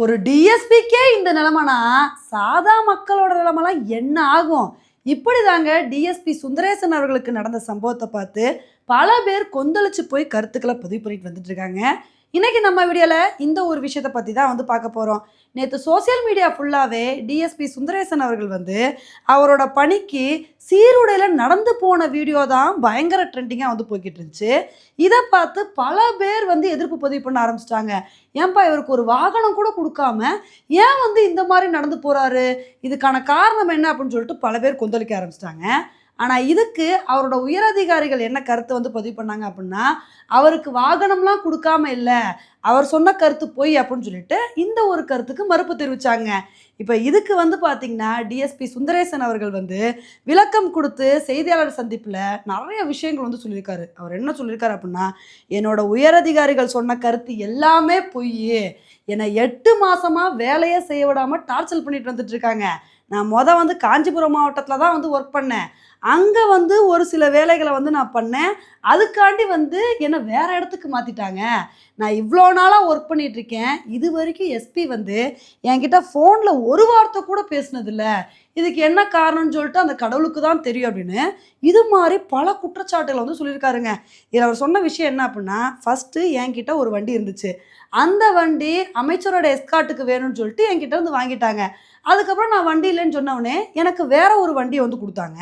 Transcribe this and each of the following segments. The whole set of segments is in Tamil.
ஒரு டிஎஸ்பிக்கே இந்த நிலமைனா சாதா மக்களோட நிலமெல்லாம் என்ன ஆகும்? இப்படி தாங்க டிஎஸ்பி சுந்தரேசன் அவர்களுக்கு நடந்த சம்பவத்தை பார்த்து பல பேர் கொந்தளிச்சு போய் கருத்துக்களை பதிவு பண்ணிட்டு வந்துட்டு இருக்காங்க. இன்றைக்கி நம்ம வீடியோவில் இந்த ஒரு விஷயத்தை பற்றி தான் வந்து பார்க்க போகிறோம் நேற்று சோஷியல் மீடியா ஃபுல்லாகவே டிஎஸ்பி சுந்தரேசன் அவர்கள் வந்து அவரோட பணிக்கு சீருடையில் நடந்து போன வீடியோ தான் பயங்கர ட்ரெண்டிங்காக வந்து போய்கிட்டு இருந்துச்சு. இதை பார்த்து பல பேர் வந்து எதிர்ப்பு பதிவு பண்ண ஆரம்பிச்சிட்டாங்க. ஏன்பா இவருக்கு ஒரு வாகனம் கூட கொடுக்காம ஏன் வந்து இந்த மாதிரி நடந்து போகிறாரு இதுக்கான காரணம் என்ன அப்படின்னு சொல்லிட்டு பல பேர் கொந்தளிக்க ஆரம்பிச்சிட்டாங்க. ஆனால் இதுக்கு அவரோட உயரதிகாரிகள் என்ன கருத்தை வந்து பதிவு பண்ணாங்க அப்படின்னா அவருக்கு வாகனம்லாம் கொடுக்காம இல்லை அவர் சொன்ன கருத்து பொய் அப்படின்னு சொல்லிட்டு இந்த ஒரு கருத்துக்கு மறுப்பு தெரிவித்தாங்க இப்போ இதுக்கு வந்து பார்த்திங்கன்னா டிஎஸ்பி சுந்தரேசன் அவர்கள் வந்து விளக்கம் கொடுத்து செய்தியாளர் சந்திப்பில் நிறைய விஷயங்கள் வந்து சொல்லியிருக்காரு. அவர் என்ன சொல்லியிருக்காரு அப்படின்னா என்னோட உயரதிகாரிகள் சொன்ன கருத்து எல்லாமே பொய் என்னை எட்டு மாதமாக வேலையே செய்ய விடாமல் டார்ச்சல் பண்ணிட்டு வந்துட்டு இருக்காங்க. நான் மொதல் வந்து காஞ்சிபுரம் மாவட்டத்தில் தான் வந்து ஒர்க் பண்ணேன். அங்கே வந்து ஒரு சில வேலைகளை வந்து நான் பண்ணேன். அதுக்காண்டி வந்து என்னை வேறு இடத்துக்கு மாற்றிட்டாங்க நான் இவ்வளோ நாளாக ஒர்க் பண்ணிகிட்ருக்கேன் இது வரைக்கும் எஸ்பி வந்து என்கிட்ட ஃபோனில் ஒரு வார்த்தை கூட பேசினதில்ல. இதுக்கு என்ன காரணம்னு சொல்லிட்டு அந்த கடவுளுக்கு தான் தெரியும் அப்படின்னு இது மாதிரி பல குற்றச்சாட்டுகளை வந்து சொல்லியிருக்காருங்க. இதில் அவர் சொன்ன விஷயம் என்ன அப்படின்னா ஃபஸ்ட்டு என்கிட்ட ஒரு வண்டி இருந்துச்சு. அந்த வண்டி அமைச்சரோட எஸ்காட்டுக்கு வேணும்னு சொல்லிட்டு என்கிட்ட வந்து வாங்கிட்டாங்க. அதுக்கப்புறம் நான் வண்டி இல்லைன்னு சொன்னவொடனே எனக்கு வேற ஒரு வண்டியை வந்து கொடுத்தாங்க.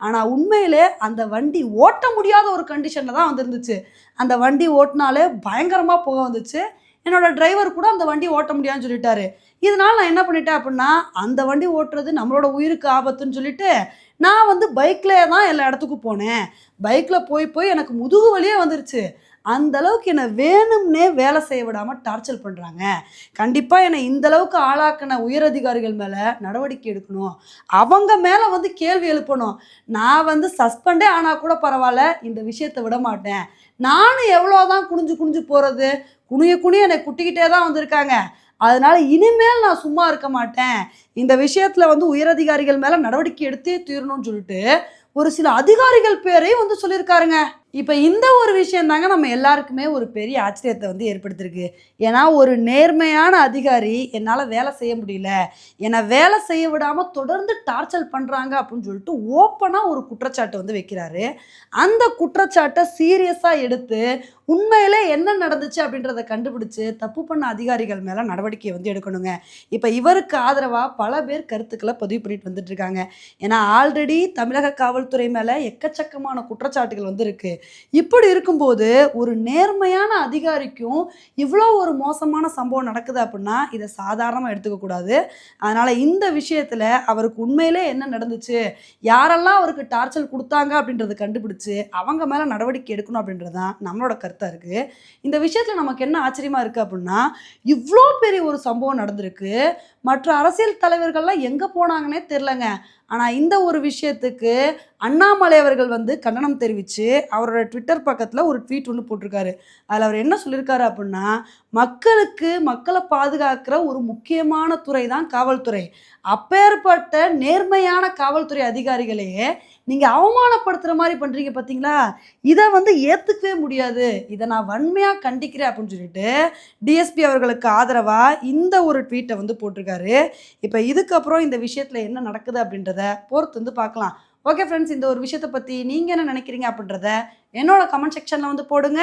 ஆனால் உண்மையிலே அந்த வண்டி ஓட்ட முடியாத ஒரு கண்டிஷனில் தான் வந்துருந்துச்சு. அந்த வண்டி ஓட்டினாலே பயங்கரமாக புகை வந்துச்சு. என்னோட டிரைவர் கூட அந்த வண்டி ஓட்ட முடியாதுன்னு சொல்லிட்டாரு. இதனால் நான் என்ன பண்ணிட்டேன் அப்படின்னா அந்த வண்டி ஓட்டுறது நம்மளோட உயிருக்கு ஆபத்துன்னு சொல்லிட்டு நான் வந்து பைக்கில் தான் எல்லா இடத்துக்கும் போனேன். பைக்கில் போய் போய் எனக்கு முதுகு வலியே வந்துருச்சு. அந்த அளவுக்கு என்னை வேணும்னே வேலை செய்ய விடாமல் டார்ச்சர் பண்ணுறாங்க கண்டிப்பாக என்னை இந்த அளவுக்கு ஆளாக்கின உயரதிகாரிகள் மேலே நடவடிக்கை எடுக்கணும். அவங்க மேலே வந்து கேள்வி எழுப்பணும். நான் வந்து சஸ்பெண்டே ஆனால் கூட பரவாயில்ல இந்த விஷயத்தை விட மாட்டேன். நானும் எவ்வளோதான் குனிஞ்சு குனிஞ்சு போகிறது குனிய குனிய என்னை குட்டிக்கிட்டே தான் வந்திருக்காங்க. அதனால இனிமேல் நான் சும்மா இருக்க மாட்டேன். இந்த விஷயத்தில் வந்து உயரதிகாரிகள் மேலே நடவடிக்கை எடுத்தே தீரணும்னு சொல்லிட்டு ஒரு சில அதிகாரிகள் பேரையும் வந்து சொல்லியிருக்காருங்க. இப்போ இந்த ஒரு விஷயம் தாங்க நம்ம எல்லாருக்குமே ஒரு பெரிய ஆச்சரியத்தை வந்து ஏற்படுத்திருக்கு. ஏன்னா ஒரு நேர்மையான அதிகாரி என்னால் வேலை செய்ய முடியல. என்னை வேலை செய்ய விடாமல் தொடர்ந்து டார்ச்சர் பண்ணுறாங்க அப்படின்னு சொல்லிட்டு ஓப்பனாக ஒரு குற்றச்சாட்டு வந்து வைக்கிறாரு. அந்த குற்றச்சாட்டை சீரியஸாக எடுத்து உண்மையிலே என்ன நடந்துச்சு அப்படின்றத கண்டுபிடிச்சு தப்பு பண்ண அதிகாரிகள் மேலே நடவடிக்கை வந்து எடுக்கணுங்க. இப்போ இவருக்கு ஆதரவாக பல பேர் கருத்துக்களை பதிவு பண்ணிட்டு வந்துட்டு இருக்காங்க. ஏன்னா ஆல்ரெடி தமிழக காவல்துறை மேலே எக்கச்சக்கமான குற்றச்சாட்டுகள் வந்து இருக்குது இப்படி இருக்கும்போது ஒரு நேர்மையான அதிகாரிக்கும் இவ்வளோ ஒரு மோசமான சம்பவம் நடக்குது அப்படின்னா இதை சாதாரணமாக எடுத்துக்க கூடாது. அதனால் இந்த விஷயத்தில் அவருக்கு உண்மையிலே என்ன நடந்துச்சு யாரெல்லாம் அவருக்கு டார்ச்சர் கொடுத்தாங்க அப்படின்றத கண்டுபிடிச்சு அவங்க மேலே நடவடிக்கை எடுக்கணும் அப்படின்றது தான் நம்மளோட கருத்தாக இருக்குது இந்த விஷயத்தில் நமக்கு என்ன ஆச்சரியமாக இருக்குது அப்படின்னா இவ்வளோ பெரிய ஒரு சம்பவம் நடந்திருக்கு. மற்ற அரசியல் தலைவர்கள்லாம் எங்கே போனாங்கன்னே தெரிலங்க ஆனால் இந்த ஒரு விஷயத்துக்கு அண்ணாமலை அவர்கள் வந்து கண்டனம் தெரிவித்து அவரோட ட்விட்டர் பக்கத்தில் ஒரு ட்வீட் ஒன்று போட்டிருக்காரு. அதில் அவர் என்ன சொல்லியிருக்காரு அப்படின்னா மக்களுக்கு மக்களை பாதுகாக்கிற ஒரு முக்கியமான துறை தான் காவல்துறை. அப்பேற்பட்ட நேர்மையான காவல்துறை அதிகாரிகளையே நீங்கள் அவமானப்படுத்துகிற மாதிரி பண்ணுறீங்க பார்த்தீங்களா இதை வந்து ஏற்றுக்கவே முடியாது. இதை நான் வன்மையாக கண்டிக்கிறேன் அப்படின்னு சொல்லிட்டு டிஎஸ்பி அவர்களுக்கு ஆதரவாக இந்த ஒரு ட்வீட்டை வந்து போட்டிருக்காரு. இப்போ இதுக்கப்புறம் இந்த விஷயத்தில் என்ன நடக்குது அப்படின்றத பொறுத்து வந்து பார்க்கலாம். ஓகே ஃப்ரெண்ட்ஸ் இந்த ஒரு விஷயத்தை பற்றி நீங்கள் என்ன நினைக்கிறீங்க அப்படின்றத என்னோட கமெண்ட் செக்ஷனில் வந்து போடுங்க.